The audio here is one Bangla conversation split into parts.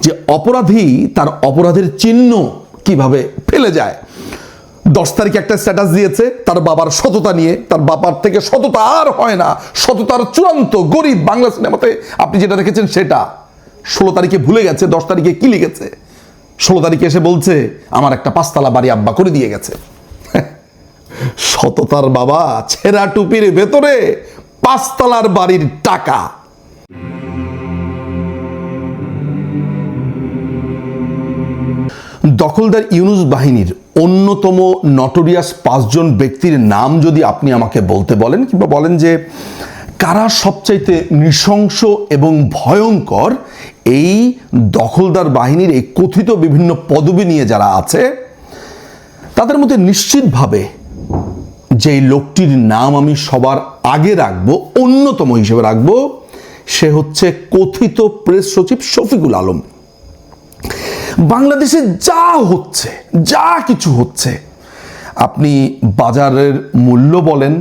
যে অপরাধী তার অপরাধের চিহ্ন কীভাবে ফেলে যায়। দশ তারিখে একটা স্ট্যাটাস দিয়েছে, তার বাবার সততা নিয়ে। তার বাবার থেকে সততা আর হয় না। সততার চূড়ান্ত গরিব বাংলা সিনেমাতে আপনি যেটা দেখেছেন সেটা। ষোলো তারিখে ভুলে গেছে, দশ তারিখে কি লিখেছে? ষোলো তারিখে এসে বলছে, আমার একটা পাঁচতলা বাড়ি আব্বা করে দিয়ে গেছে। সততার বাবা, ছেঁড়া টুপির ভেতরে পাঁচতলার বাড়ির টাকা। দখলদার ইউনুস বাহিনীর অন্যতম নটোরিয়াস পাঁচজন ব্যক্তির নাম যদি আপনি আমাকে বলতে বলেন কিংবা বলেন যে কারা সবচাইতে নৃশংস এবং ভয়ঙ্কর এই দখলদার বাহিনীর এই কথিত বিভিন্ন পদবি নিয়ে যারা আছে, তাদের মধ্যে নিশ্চিতভাবে যেই লোকটির নাম আমি সবার আগে রাখব, অন্যতম হিসেবে রাখব, সে হচ্ছে কথিত প্রেস সচিব শফিকুল আলম। বাংলাদেশে যা হচ্ছে, যা কিছু হচ্ছে, আপনি বাজারের মূল্য বলেন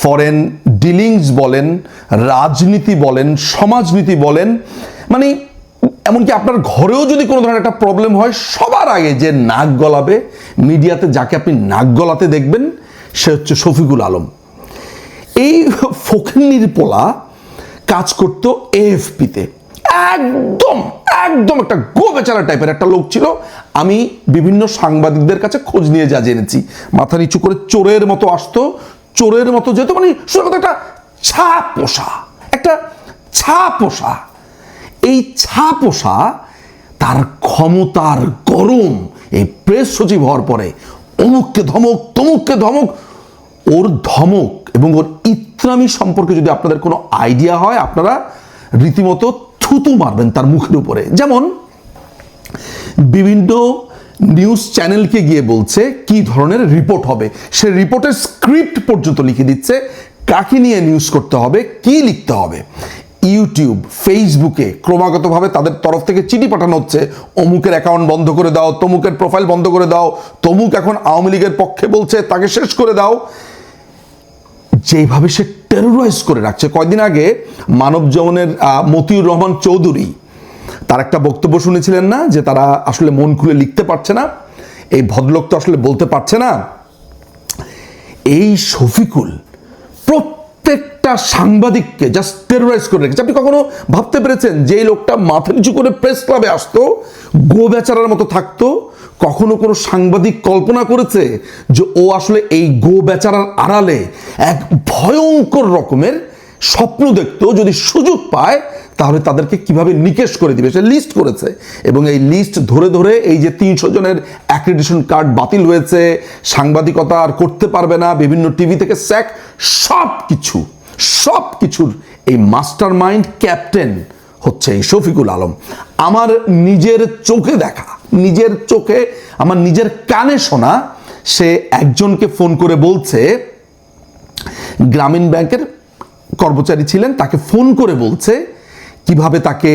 ফরেন ডিলিংস বলেন, রাজনীতি বলেন, সমাজনীতি বলেন মানে এমনকি আপনার ঘরেও যদি কোনো ধরনের একটা প্রবলেম হয়, সবার আগে যে নাক গলাবে, মিডিয়াতে যাকে আপনি নাক গলাতে দেখবেন, সে হচ্ছে শফিকুল আলম। এই ফকিন্নির পোলা কাজ করতো এএফপিতে একদম একদম একটা গো বেচারা টাইপের একটা লোক ছিল। আমি বিভিন্ন সাংবাদিকদের কাছে খোঁজ নিয়ে যা জেনেছি। মাথা নিচু করে চোরের মতো আসতো, চোরের মতো যেত মানে শুধু একটা ছা পোষা একটা ছা পোষা এই ছা পোষা তার ক্ষমতার গরম, এই প্রেস সচিব হওয়ার পরে অমুককে ধমক, তমুককে ধমক, ওর ধমক এবং ওর ইত্রামি সম্পর্কে যদি আপনাদের কোনো আইডিয়া হয়, আপনারা রীতিমতো থুতু মারবেন তার মুখের উপরে। যেমন বিভিন্ন নিউজ চ্যানেলকে গিয়ে বলছে কি ধরনের রিপোর্ট হবে। সে রিপোর্টের স্ক্রিপ্ট পর্যন্ত লিখে দিচ্ছে, কাকে নিয়ে নিউজ করতে হবে, কি লিখতে হবে। ইউটিউব ফেসবুকে ক্রমাগতভাবে তাদের তরফ থেকে চিঠি পাঠানো হচ্ছে, অমুকের অ্যাকাউন্ট বন্ধ করে দাও, তমুকের প্রোফাইল বন্ধ করে দাও, তমুক এখন আওয়ামী লীগের পক্ষে বলছে, তাকে শেষ করে দাও। যেভাবে সে টেরোরাইজ করে রাখছে। কয়দিন আগে মানব যৌনের মতিউর রহমান চৌধুরী, তার একটা বক্তব্য শুনেছিলেন না, যে তারা আসলে মন খুলে লিখতে পারছে না, এই ভদ্রলোক তো আসলে বলতে পারছে না, এই শফিকুল প্রত্যেকটা সাংবাদিককে জাস্ট টেরোরাইজ করে রেখেছে। আপনি কখনো ভাবতে পেরেছেন যে লোকটা মাথা নিচু করে প্রেস ক্লাবে আসতো গো বেচারার মতো থাকতো? কখনো কোনো সাংবাদিক কল্পনা করেছে যে ও আসলে এই গো বেচারার আড়ালে এক ভয়ঙ্কর রকমের স্বপ্ন দেখতো? যদি সুযোগ পায়, তাহলে তাদেরকে কীভাবে নিকেশ করে দিবে? সে লিস্ট করেছে এবং এই লিস্ট ধরে ধরে এই যে তিনশো জনের অ্যাক্রেডিশন কার্ড বাতিল হয়েছে, সাংবাদিকতা আর করতে পারবে না, বিভিন্ন টিভি থেকে স্যাক সব কিছু সব কিছুর এই মাস্টার মাইন্ড ক্যাপ্টেন হচ্ছে এই শফিকুল আলম। আমার নিজের চোখে দেখা, নিজের চোখে, আমার নিজের কানে শোনা, সে একজনকে ফোন করে বলছে, গ্রামীণ ব্যাংকের কর্মচারী ছিলেন, তাকে ফোন করে বলছে, কীভাবে তাকে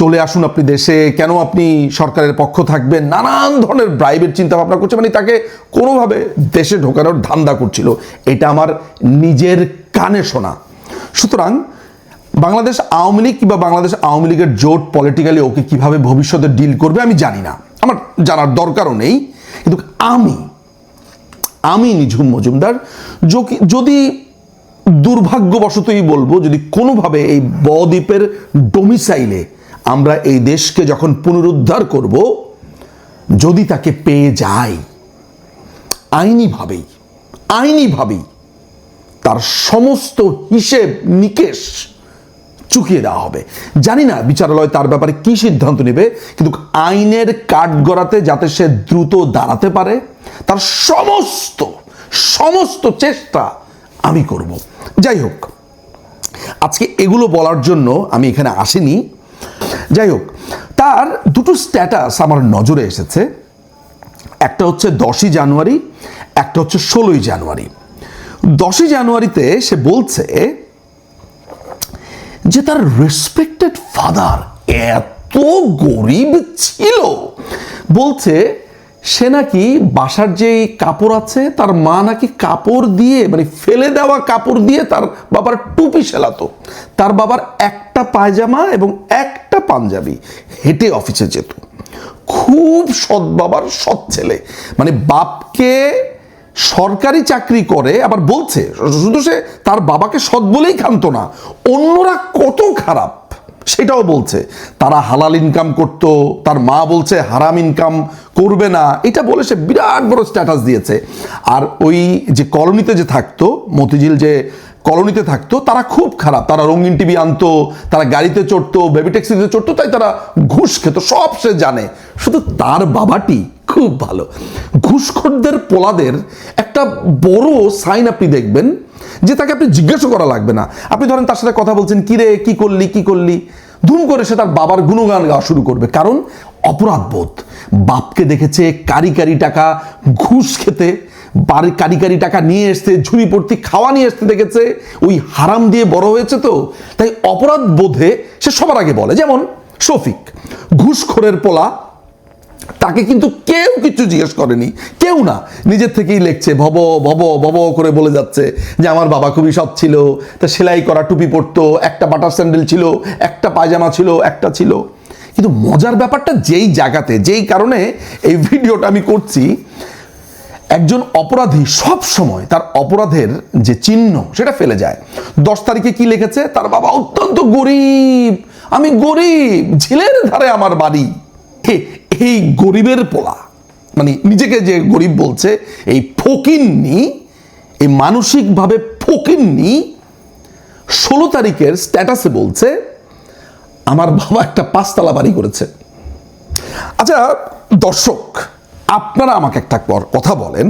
চলে আসুন আপনি দেশে, কেন আপনি সরকারের পক্ষ থাকবেন? নানান ধরনের ব্রাইবের চিন্তা ভাবনা করছে মানে তাকে কোনোভাবে দেশে ঢোকানোর ধান্দা করছিল। এটা আমার নিজের কানে শোনা। সুতরাং বাংলাদেশ আওয়ামী লীগ কিংবা বাংলাদেশ আওয়ামী লীগের জোট পলিটিক্যালি ওকে কীভাবে ভবিষ্যতে ডিল করবে, আমি জানি না। আমার জানার দরকারও নেই। কিন্তু আমি আমি নিঝুম মজুমদার যদি দুর্ভাগ্যবশতই বলব, যদি কোনোভাবে এই বদ্বীপের ডোমিসাইলে আমরা এই দেশকে যখন পুনরুদ্ধার করব, যদি তাকে পেয়ে যাই, আইনিভাবেই আইনিভাবেই তার সমস্ত হিসেব নিকেশ চুকিয়ে দেওয়া হবে। জানি না বিচারালয় তার ব্যাপারে কি সিদ্ধান্ত নেবে, কিন্তু আইনের কাঠগড়াতে যাতে সে দ্রুত দাঁড়াতে পারে, তার সমস্ত সমস্ত চেষ্টা আমি করব। যাই হোক, আজকে এগুলো বলার জন্য আমি এখানে আসিনি। যাই হোক, তার দুটো স্ট্যাটাস আমার নজরে এসেছে। একটা হচ্ছে দশই জানুয়ারি, একটা হচ্ছে ষোলোই জানুয়ারি। দশই জানুয়ারিতে সে বলছে যে তার রেসপেক্টেড ফাদার এত গরিব ছিল। বলছে সে নাকি বাসার যে কাপড় আছে, তার মা নাকি কাপড় দিয়ে মানে ফেলে দেওয়া কাপড় দিয়ে তার বাবার টুপি সেলাতো। তার বাবার একটা পায়জামা এবং একটা পাঞ্জাবি হেঁটে অফিসে যেত। খুব সৎ বাবার সৎ ছেলে। মানে বাপকে সরকারি চাকরি করে, আবার বলছে, শুধু সে তার বাবাকে সৎ বলেই খানতো না, অন্যরা কত খারাপ। সেটাও বলছে। তারা হালাল ইনকাম করতো, তার মা বলছে হারাম ইনকাম করবে না। এটা বলে সে বিরাট বড় স্ট্যাটাস দিয়েছে। আর ওই যে কলোনিতে যে থাকতো, মতিঝিল যে কলোনিতে থাকতো, তারা খুব খারাপ। তারা রঙিন টিভি আনতো, তারা গাড়িতে চড়তো বেবি ট্যাক্সিতে চড়তো, তাই তারা ঘুষ খেত, সব সে জানে। শুধু তার বাবাটি খুব ভালো। ঘুষখোরদের পোলাদের একটা বড় সাইন আপনি দেখবেন যে তাকে আপনি জিজ্ঞাসা করা লাগবে না। আপনি ধরেন তার সাথে কথা বলছেন কি রে কি করলি কি করলি? ধুম করে সে তার বাবার গুণগান গাওয়া শুরু করবে। কারণ অপরাধ বোধ বাপকে দেখেছে কারি কারি টাকা, ঘুষ খেতে বাড়ি কারি কারি টাকা নিয়ে এসছে, ঝুড়ি পড়তি খাওয়া নিয়ে আসতে দেখেছে, ওই হারাম দিয়ে বড় হয়েছে তো। তাই অপরাধ বোধে সে সবার আগে বলে। যেমন শফিক, ঘুষখোরের পোলা তাকে কিন্তু কেউ কিছু জিজ্ঞেস করেনি। কেউ না। নিজের থেকেই লেখছে, ভব ভব ভব করে বলে যাচ্ছে যে আমার বাবা খুবই সৎ ছিল, তা সেলাই করা টুপি পরতো, একটা বাটার স্যান্ডেল ছিল, একটা পায়জামা ছিল, একটা ছিল। কিন্তু মজার ব্যাপারটা যেই জায়গাতে, যেই কারণে এই ভিডিওটা আমি করছি, একজন অপরাধী সব সময় তার অপরাধের যে চিহ্ন সেটা ফেলে যায়। দশ তারিখে কি লিখেছে? তার বাবা অত্যন্ত গরিব, আমি গরিব, ঝিলের ধারে আমার বাড়ি। এই গরিবের পোলা মানে নিজেকে যে গরিব বলছে, এই ফকিন্নি, এই মানসিকভাবে ফকিন্নি, ষোলো তারিখের স্ট্যাটাসে বলছে, আমার বাবা একটা পাঁচতলা বাড়ি করেছে। আচ্ছা দর্শক, আপনারা আমাকে একটা কথা বলেন।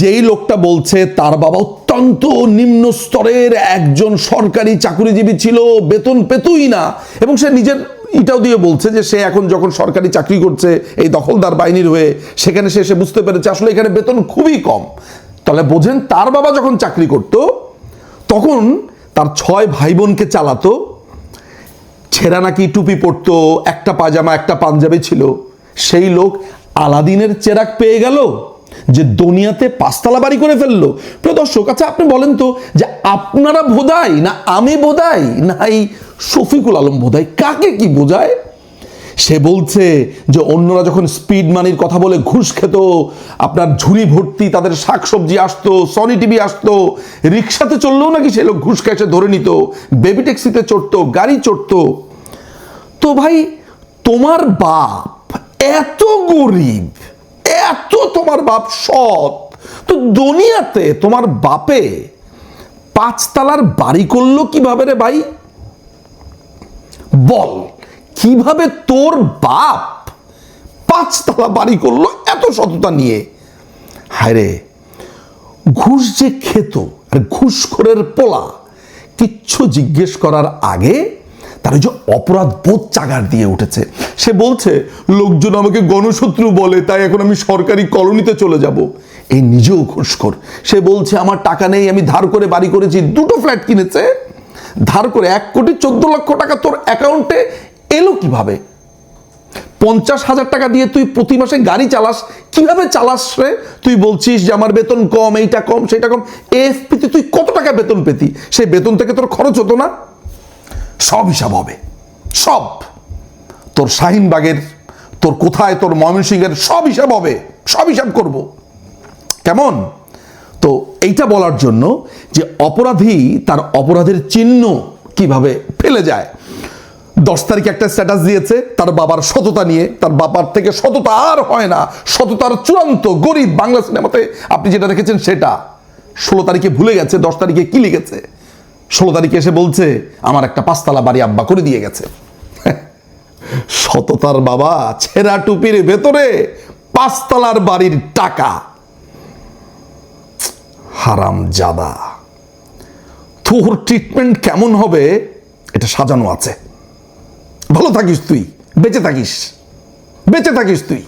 যেই লোকটা বলছে, তার বাবা অত্যন্ত নিম্ন স্তরের একজন সরকারি চাকরিজীবী ছিল, বেতন পেতই না, এবং সে নিজের এটাও দিয়ে বলছে যে সে এখন যখন সরকারি চাকরি করছে, এই দখলদার বাহিনীর হয়ে, সেখানে সে এসে বুঝতে পেরেছে আসলে এখানে বেতন খুবই কম। তাহলে বোঝেন, তার বাবা যখন চাকরি করত, তখন তার ছয় ভাই বোনকে চালাতো, ছেঁড়া নাকি টুপি পরতো, একটা পাজামা একটা পাঞ্জাবি ছিল। সেই লোক আলাদিনের চেরাক পেয়ে গেল, যে দুনিয়াতে পাঁচতলা বাড়ি করে ফেলল। প্রিয় দর্শক আচ্ছা আপনি বলেন তো যে আপনারা বোধাই না আমি বোধাই? না এই শফিকুল আলম বোধাই, কাকে কি বোঝায়? সে বলছে যে অন্যরা যখন স্পিড মানির কথা বলে ঘুষ খেত, আপনার ঝুড়ি ভর্তি, তাদের শাকসবজি আসতো সনি টিভি আসতো, রিক্সাতে চললেও নাকি সে লোক ঘুষ খেয়ে ধরে নিত বেবি ট্যাক্সিতে চড়তো, গাড়ি চড়তো। তো ভাই, তোমার বাপ এত গরিব, এত তোমার বাপ সৎ, তো দুনিয়াতে তোমার বাপে পাঁচতলার বাড়ি করল কীভাবে রে ভাই? বল, কীভাবে তোর বাপ পাঁচতলা বাড়ি করল এত সততা নিয়ে? হায় রে ঘুষ যে খেত আর ঘুষখোরের পোলা, কিচ্ছু জিজ্ঞেস করার আগে তার যে অপরাধ বোধ চাগার দিয়ে উঠেছে। সে বলছে, লোকজন আমাকে গণশত্রু বলে, তাই এখন আমি সরকারি কলোনিতে চলে যাব। এই নিজেও ঘুষখোর। সে বলছে, আমার টাকা নেই, আমি ধার করে বাড়ি করেছি, দুটো ফ্ল্যাট কিনেছে ধার করে এক কোটি চোদ্দ লক্ষ টাকা তোর অ্যাকাউন্টে এলো কীভাবে? পঞ্চাশ হাজার টাকা দিয়ে তুই প্রতি মাসে গাড়ি চালাস, কীভাবে চালাস রে? তুই বলছিস যে আমার বেতন কম, এইটা কম সেটা কম। এফপিতে তুই কত টাকা বেতন পেতি? সেই বেতন থেকে তোর খরচ হতো না? সব হিসাব হবে। সব। তোর শাহিনবাগের, তোর কোথায় তোর ময়মনসিংহের সব হিসাব হবে। সব হিসাব করব। কেমন? তো এইটা বলার জন্য যে অপরাধী তার অপরাধের চিহ্ন কীভাবে ফেলে যায়। দশ তারিখে একটা স্ট্যাটাস দিয়েছে, তার বাবার সততা নিয়ে, তার বাবার থেকে সততা আর হয় না। সততার চূড়ান্ত গরিব বাংলা সিনেমাতে আপনি যেটা দেখেছেন সেটা। ষোলো তারিখে ভুলে গেছে, দশ তারিখে কি লিখেছে? ষোলো তারিখে এসে বলছে, আমার একটা পাঁচতলা বাড়ি আব্বা করে দিয়ে গেছে। সততার বাবা, ছেঁড়া টুপির ভেতরে পাঁচতলার বাড়ির টাকা। হারাম জাদা। থুহুর ট্রিটমেন্ট কেমন হবে, এটা সাজানো আছে। ভালো থাকিস তুই, বেঁচে থাকিস বেঁচে থাকিস তুই।